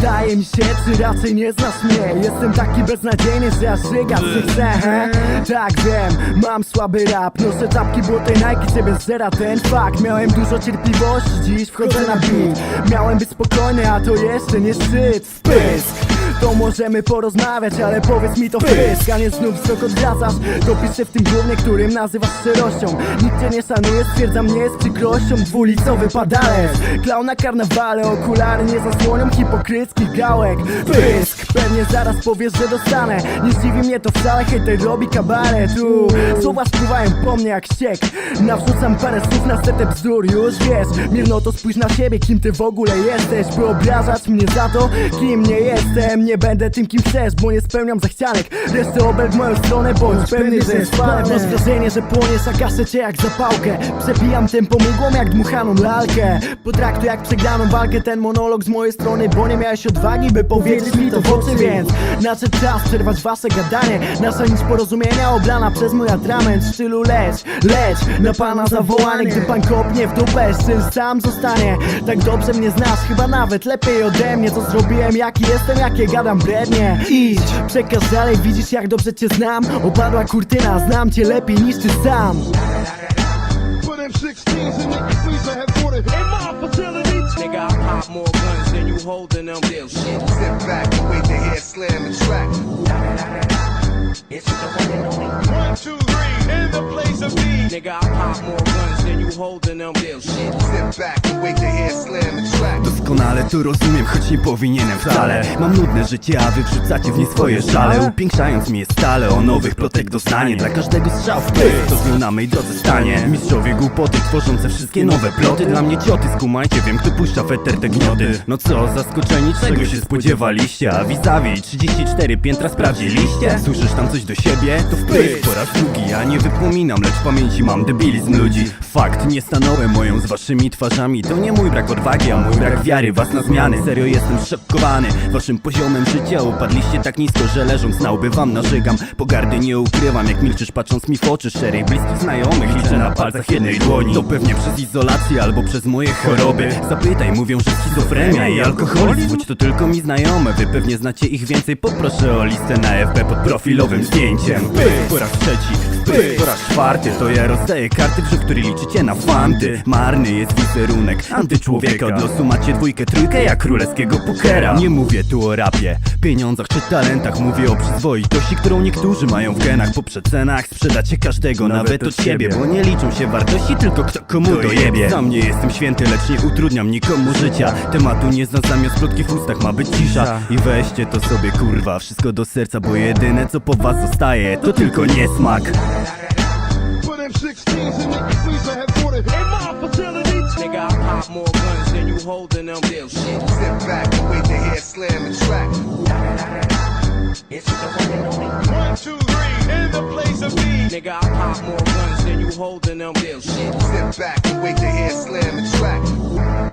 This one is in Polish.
Wydaje mi się, czy raczej nie znasz mnie. Jestem taki beznadziejny, że aż żygać się chce he? Tak wiem, mam słaby rap. Noszę czapki, błote Nike, ciebie zera ten fakt. Miałem dużo cierpliwości, dziś wchodzę na beat. Miałem być spokojny, a to jeszcze nie szczyt. Wpysk to możemy porozmawiać, ale powiedz mi to pysk A nie znów wzrok odwracasz. Topisz się w tym głównie, którym nazywasz szczerością. Nikt cię nie szanuje, stwierdzam nie z przykrością. Dwulicowy padalec Klaun na karnawale, okulary nie zasłonią hipokryckich gałek. Pysk, pewnie zaraz powiesz, że dostanę. Nie zdziwi mnie to wcale, hejter robi kabaret. Tu słowa spływają po mnie jak ściek. Nawrzucam parę słów na setę bzdur, już wiesz. Mirno to spójrz na siebie, kim ty w ogóle jesteś. Wyobrażasz mnie za to, kim nie jestem Nie będę tym, kim chcesz, bo nie spełniam zachcianek. Resztę obel w moją stronę, bądź pewny, że jest fanem Masz wrażenie, że płoniesz, a gaszę cię jak zapałkę. Przebijam tempo mgłą jak dmuchaną lalkę. Potraktuj jak przegraną walkę ten monolog z mojej strony Bo nie miałeś odwagi, by powiedzieć mi to w oczy Więc nadszedł czas przerwać wasze gadanie. Nasza nić porozumienia oblana przez mój atrament. W stylu leć, leć na pana zawołanie. Gdy pan kopnie w dupę, syn sam zostanie. Tak dobrze mnie znasz, chyba nawet lepiej ode mnie. Co zrobiłem, jaki jestem, jakie gadam brednie Idź, przekaż dalej, widzisz jak dobrze cię znam Opadła kurtyna, znam cię lepiej niż ty sam Put them 16s in the freezer, have water. In my facility. Nigga, I pop more guns than you holding them. Shit. Sit back and wait to hear slam and track. One, two, three, in the place of me. Nigga, I pop more Doskonale to rozumiem, choć nie powinienem wcale. Mam nudne życie, a wy wrzucacie w nie swoje szale. Upiększając mnie stale, o nowych plotek dostanie Dla każdego strzał w pysk, to znów na mej drodze stanie. Mistrzowie głupoty, tworzące wszystkie nowe ploty. Dla mnie cioty, skumajcie, wiem kto puszcza w eter te gnioty. No co, zaskoczeni, czego się spodziewaliście? A vis-a-vis 34 piętra sprawdziliście? Słyszysz tam coś do siebie? To wpysk po raz drugi, ja nie wypominam, lecz w pamięci mam debilizm ludzi. Fakt, nie stanąłem moją z waszymi twarzami To nie mój brak odwagi, a mój brak wiary was na zmiany. Serio jestem szokowany waszym poziomem życia. Upadliście tak nisko, że leżąc na łby wam narzygam. Pogardy nie ukrywam, jak milczysz patrząc mi w oczy. Szerej bliskich znajomych liczę na palcach jednej dłoni. To pewnie przez izolację albo przez moje choroby. Zapytaj, mówią, że schizofrenia i alkoholizm. Choć to tylko mi znajome, wy pewnie znacie ich więcej. Poproszę o listę na FB pod profilowym zdjęciem. Pyk, po raz trzeci, pyk, po raz czwarty To ja rozdaję karty, przy której liczycie na fanty. Marny jest wizerunek antyczłowieka. Od losu macie dwójkę, trójkę jak królewskiego pokera Nie mówię tu o rapie, pieniądzach czy talentach. Mówię o przyzwoitości, którą niektórzy mają w genach. Po przecenach sprzedacie każdego, nawet od siebie Bo nie liczą się wartości, tylko kto komu dojebie. Sam nie jestem święty, lecz nie utrudniam nikomu życia. Tematu nie znam, zamiast plotki w ustach ma być cisza. I weźcie to sobie kurwa, wszystko do serca Bo jedyne co po was zostaje, to tylko niesmak holding them. Real shit. Sit back and wait to hear slam and track. One, two, three, in the place of me. Nigga, I pop more guns than you holding them. Real shit. Sit back and wait to hear slam and track.